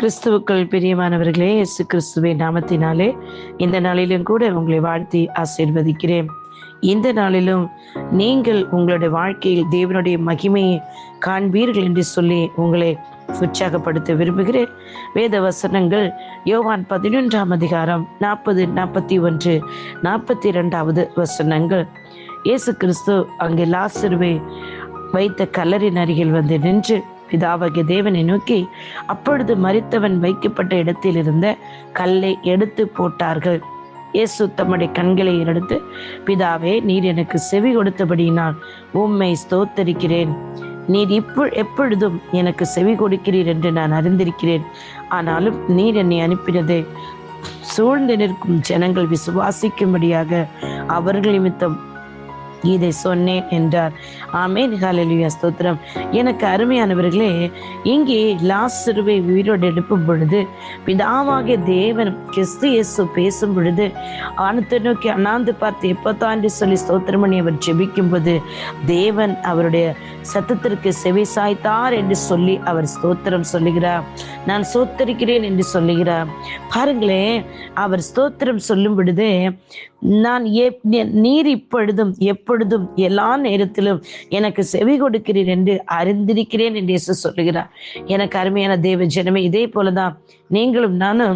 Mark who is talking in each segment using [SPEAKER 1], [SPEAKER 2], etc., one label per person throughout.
[SPEAKER 1] கிறிஸ்துவுக்குள் பிரியமானவர்களே இயேசு கிறிஸ்துவின் நாமத்தினாலே இந்த நாளிலும் கூட உங்களை வாழ்த்தி ஆசீர்வதிக்கிறேன். இந்த நாளிலும் நீங்கள் உங்களுடைய வாழ்க்கையில் தேவனுடைய மகிமையை காண்பீர்கள் என்று சொல்லி உங்களை உற்சாகப்படுத்த விரும்புகிறேன். வேத வசனங்கள் யோவான் பதினொன்றாம் அதிகாரம் நாற்பது நாற்பத்தி ஒன்று நாற்பத்தி இரண்டாவது வசனங்கள். இயேசு கிறிஸ்து அங்கே லாசருவை வைத்த கல்லறின் அருகில் வந்து நின்று பிதாவாகிய தேவனை நோக்கி அப்பொழுது மறித்தவன் வைக்கப்பட்ட இடத்தில் இருந்த கல்லை எடுத்து போட்டார்கள். இயேசு தம்முடைய கண்களை எடுத்து பிதாவே நீர் எனக்கு செவி கொடுத்தபடியினால் உம்மை ஸ்தோத்தரிக்கிறேன். நீர் இப்போ எப்பொழுதும் எனக்கு செவி கொடுக்கிறீர் என்று நான் அறிந்திருக்கிறேன். ஆனாலும் நீர் என்னை அனுப்பினது சூழ்ந்து நிற்கும் ஜனங்கள் விசுவாசிக்கும்படியாக அவர்கள் நிமித்தம் இதை சொன்னேன் என்றார். ஆமேன் ஹalleluya ஸ்தோத்திரம். எனக்கு அருமையானவர்களே இங்கே லாசருவை உயிரோடு எடுப்பும் பொழுது பிதாவாகிய தேவன் கிறிஸ்து இயேசு பேசும் பொழுது ஆனத்தை நோக்கி அண்ணாந்து பார்த்து எப்பத்தாண்டு சொல்லி ஸ்தோத்திரம் பண்ணி அவர் ஜெபிக்கும் போது தேவன் அவருடைய சத்தத்திற்கு செவி சாய்த்தார் என்று சொல்லி அவர் ஸ்தோத்திரம் சொல்லுகிறார். நான் ஸ்தோத்தரிக்கிறேன் என்று சொல்லுகிறார். பாருங்களேன் அவர் ஸ்தோத்திரம் சொல்லும் பொழுது நான் எப்- நீர் இப்பொழுதும் எப்பொழுதும் எல்லா நேரத்திலும் எனக்கு செவி கொடுக்கிறீர் என்று அறிந்திருக்கிறேன் என்று இயேசு சொல்லுகிறார். எனக்கு அருமையான தேவ ஜனமே இதே போலதான் நீங்களும் நானும்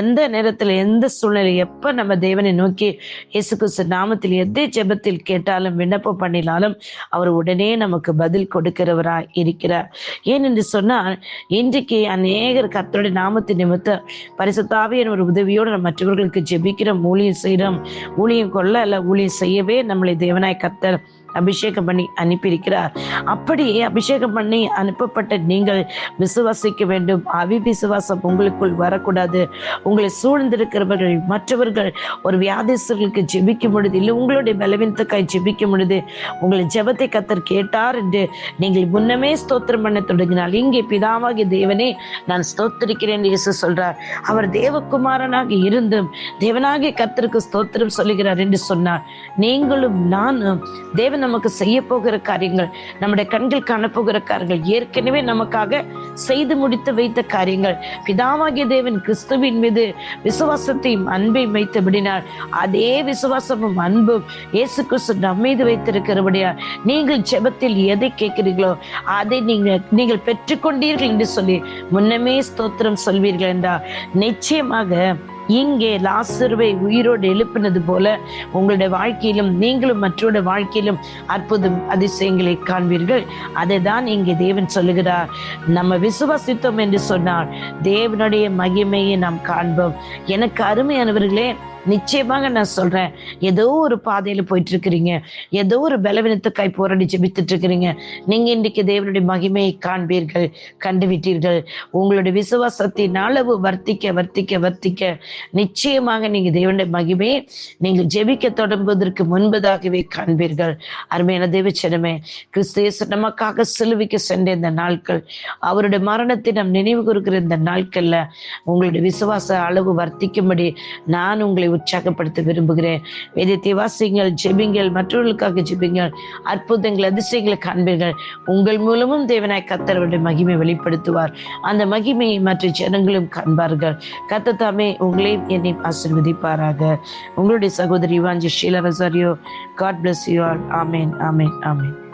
[SPEAKER 1] எந்த நேரத்தில் எந்த சூழ்நிலை எப்ப நம்ம தேவனை நோக்கி இயேசு கிறிஸ்து நாமத்தில் எந்த ஜெபத்தில் கேட்டாலும் விண்ணப்பம் பண்ணினாலும் அவர் உடனே நமக்கு பதில் கொடுக்கிறவரா இருக்கிறார். ஏன் என்று சொன்னால் இன்றைக்கு அநேகர் கர்த்தருடைய நாமத்தின் நிமித்தம் பரிசுத்தாவியின் ஒரு உதவியோடு நம்ம மற்றவர்களுக்கு ஜெபிக்கிறோம் ஊழியம் செய்கிறோம். ஊழியம் கொள்ள அல்ல ஊழியம் செய்யவே நம்மளை தேவனாய் கர்த்தர் அபிஷேகம் பண்ணி அனுப்பியிருக்கிறார். அப்படி அபிஷேகம் பண்ணி அனுப்பப்பட்ட நீங்கள் விசுவாசிக்க வேண்டும். அவி விசுவாசம் உங்களுக்குள் வரக்கூடாது. உங்களை சூழ்ந்திருக்கிறவர்கள் மற்றவர்கள் ஒரு வியாதிஸ்தர்களுக்கு ஜெபிக்கும் பொழுது இல்லை உங்களுடைய பலவீனத்துக்காய் ஜெபிக்கும் பொழுது உங்களை ஜெபத்தை கத்தர் கேட்டார் என்று நீங்கள் முன்னமே ஸ்தோத்திரம் பண்ண தொடங்கினால் இங்கே பிதாவாகி தேவனே நான் ஸ்தோத்திரிக்கிறேன் இயேசு சொல்றார். அவர் தேவகுமாரனாக இருந்தும் தேவனாகிய கர்த்தருக்கு ஸ்தோத்திரம் சொல்லுகிறார் என்று சொன்னார். நீங்களும் நானும் தேவன் நமக்கு செய்ய போகிற காரியங்கள் நம்முடைய கண்கள் காணப்போகிற காரியங்கள் ஏற்கனவே நமக்காக செய்து முடித்து வைத்த காரியங்கள். பிதாவாகிய தேவன் கிறிஸ்துவின் மீது விசுவாசத்தையும் அன்பையும் வைத்தபடினால் அதே விசுவாசமும் அன்பும் இயேசு கிறிஸ்து நம் மீது வைத்திருக்கிறபடியா நீங்கள் ஜெபத்தில் எதை கேட்கிறீர்களோ அதை நீங்கள் நீங்கள் பெற்றுக்கொண்டீர்கள் என்று சொல்லி முன்னமே ஸ்தோத்திரம் சொல்வீர்கள் என்றால் நிச்சயமாக இங்கே லாசருவை உயிரோடு எழுப்பினது போல உங்களுடைய வாழ்க்கையிலும் நீங்களும் மற்றோட வாழ்க்கையிலும் அற்புதம் அதிசயங்களை காண்பீர்கள். அதை தான் இங்கே தேவன் சொல்லுகிறார். நம்ம விசுவாசித்தோம் என்று சொன்னால் தேவனுடைய மகிமையை நாம் காண்போம். எனக்கு அருமையானவர்களே நிச்சயமாக நான் சொல்றேன். ஏதோ ஒரு பாதையில போயிட்டு இருக்கிறீங்க ஏதோ ஒரு பலவீனத்துக்காய் போராடி ஜெபித்துட்டு இருக்கிறீங்க நீங்க இன்றைக்கு தேவனுடைய மகிமையை காண்பீர்கள் கண்டுவிட்டீர்கள். உங்களுடைய விசுவாசத்தின் அளவு வர்த்திக்க வர்த்திக்க வர்த்திக்க. நிச்சயமாக நீங்க தேவனுடைய மகிமையை நீங்கள் ஜெபிக்க தொடங்குவதற்கு முன்பதாகவே காண்பீர்கள். அருமையான தேவச்சனமே கிறிஸ்து இயேசு நமக்காக சிலுவிக்க சென்ற இந்த நாட்கள் அவருடைய மரணத்தை நாம் நினைவு கூறுகிற இந்த நாட்கள்ல உங்களுடைய விசுவாச அளவு வர்த்திக்கும்படி நான் உங்களை உற்சாகப்படுத்த விரும்புகிறேன். வேதத்தை வாசிங்கள் ஜெபிங்கள் மற்றவர்களுக்காக ஜெபிங்கள். அற்புதங்கள் அதிசயங்களை காண்பீர்கள். உங்கள் மூலமும் தேவனாய் கத்தருடைய மகிமை வெளிப்படுத்துவார். அந்த மகிமையை மற்ற ஜனங்களும் காண்பார்கள். கத்த தாமே உங்களையும் என்னையும் ஆசிர்வதிப்பாராக. உங்களுடைய சகோதரி Vanchi Sheela Rosario God bless you all amen amen amen